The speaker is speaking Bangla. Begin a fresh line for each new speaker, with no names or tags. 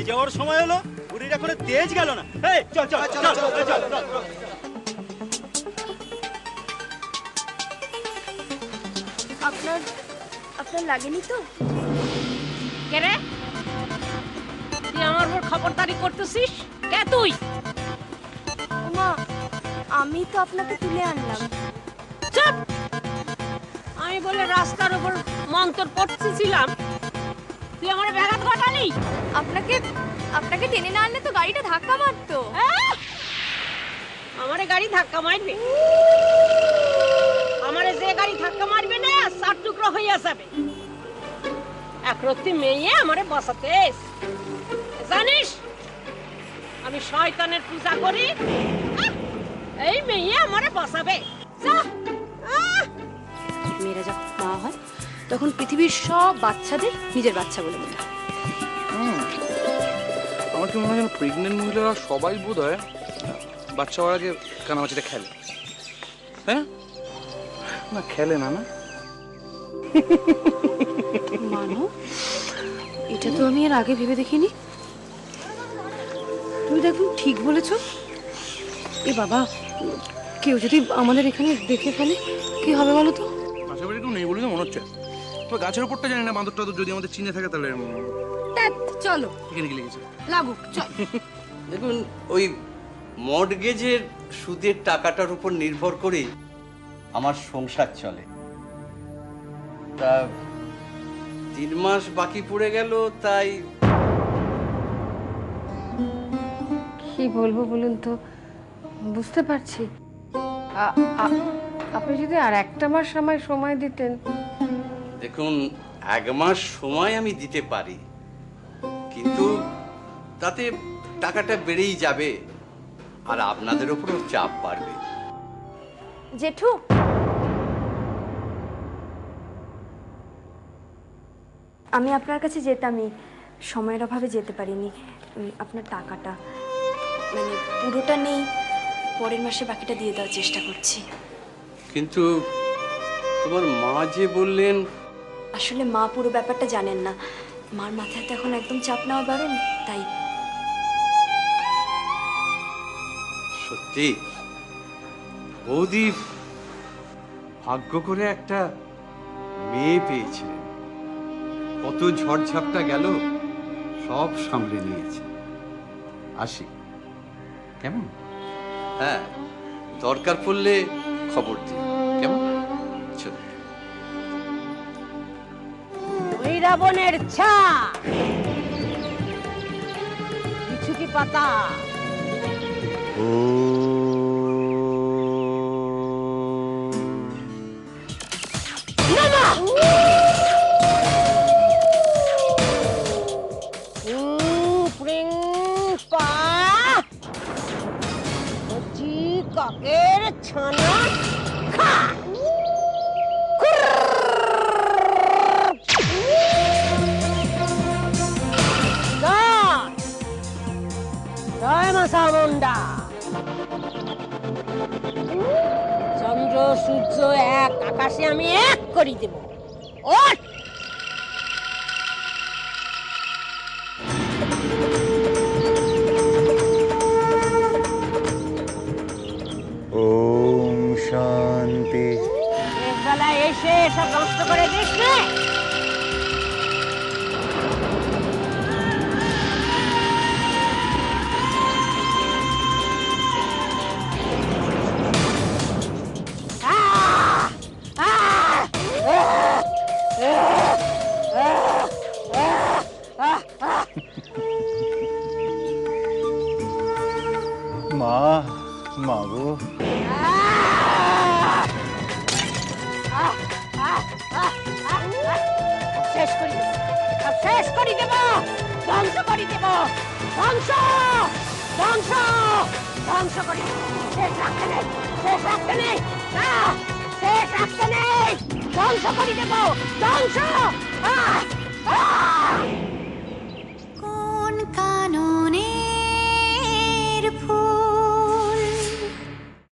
তেজ যাওয়ার সময় হলো বুড়ির এখনও তেজ গেল না। এই চল চল চল চল চল
আপনার আপনার লাগেনি তো?
কে রে? তুই আমার উপর খবরদারি করতেছিস? কে তুই?
মা আমি তো আপনাকে তুলে আনলাম।
চুপ! আমি বলে রাস্তার উপর মন্তর পড়তেছিলাম তুই আমার ব্যাঘাত ঘটালি?
আপনাকে আপনাকে টেনে না আনলে তো গাড়িটা ধাক্কা মারতো!
আমারে গাড়ি ধাক্কা মারবে। আমারে যে গাড়ি ধাক্কা মারবে না সাত টুকরো হইয়া যাবে। একরত্তি মেয়ে আমারে এস- জানিস আমি শয়তানের পূজা করি এই মেয়ে আমারে বাঁচাবে। যা!
মেয়েরা মা হয়। তখন পৃথিবীর সব বাচ্চাদের নিজের বাচ্চা বলে মনে হয়।
আমার কি মনে হয় যেন প্রেগনেন্ট মহিলারা সবাই বোধ হয় বাচ্চা হওয়ার আগে কানামাচিটা খেলে। হ্যাঁ না? খেলে না না?
মানো এটা তো আমি এর আগে ভেবে দেখিনি। তুমি তো একদম ঠিক বলেছ। এ বাবা কেউ যদি আমাদের এখানে দেখে ফেলে কি হবে বলো তো?
আশেপাশে কেউ নেই বলে তো মনে হচ্ছে। তবে গাছের উপরটা জানি না বাঁদর তো যদি আমাদের চিনে থাকে তাহলে
ধ্যাৎ, চলো।
এখানে কি লেগেছে
লাগুক চল।
দেখুন ওই মর্টগেজের সুদের টাকাটার উপর নির্ভর করে আমার সংসার চলে। তা তিন মাস বাকি পড়ে গেল তাই
কি বলব বলুন তো? বুঝতে পারছি। আ- আ- আপনি যদি আর একটা মাস আমায় সময় দিতেন
দেখুন এক মাস সময় আমি দিতে পারি কিন্তু তাতে টাকাটা বেড়েই যাবে আর আপনাদের উপরও চাপ বাড়বে।
জেঠু? আমি আপনার কাছে যেতামই সময়ের অভাবে যেতে পারিনি। উম, আপনার টাকাটা মানে পুরোটা নেই পরের মাসে বাকিটা দিয়ে দেওয়ার চেষ্টা করছি।
কিন্তু তোমার মা যে বললেন
আসলে মা পুরো ব্যাপারটা জানেন না। মার মাথায় তো এখন একদম চাপ নেওয়া বারণ তাই।
সত্যি? বৌদি ভাগ্য করে একটা মেয়ে পেয়েছিলেন। কত ঝড়ঝাপটা গেল সব সামলে নিয়েছে। আসি। কেমন? হ্যাঁ দরকার পড়লে খবর দিন।
보낼 차! 미추기 빠다 꺾일 천원 카! চামুন্ডা চন্দ্র সূর্য এক আকাশে আমি এক করি দেব। ওঠ!
ওম শান্তি।
এক বেলায় এসে সব নষ্ট করে দিস রে।
মা মাগো
শেষ করি শেষ করি দেব ধ্বংস করি দেব ধ্বংস ধ্বংস ধ্বংস করি। শেষ রাখতে নেই শেষ রাখতে নেই না শেষ রাখতে নেই ধ্বংস করি দেব ধ্বংস! আহ!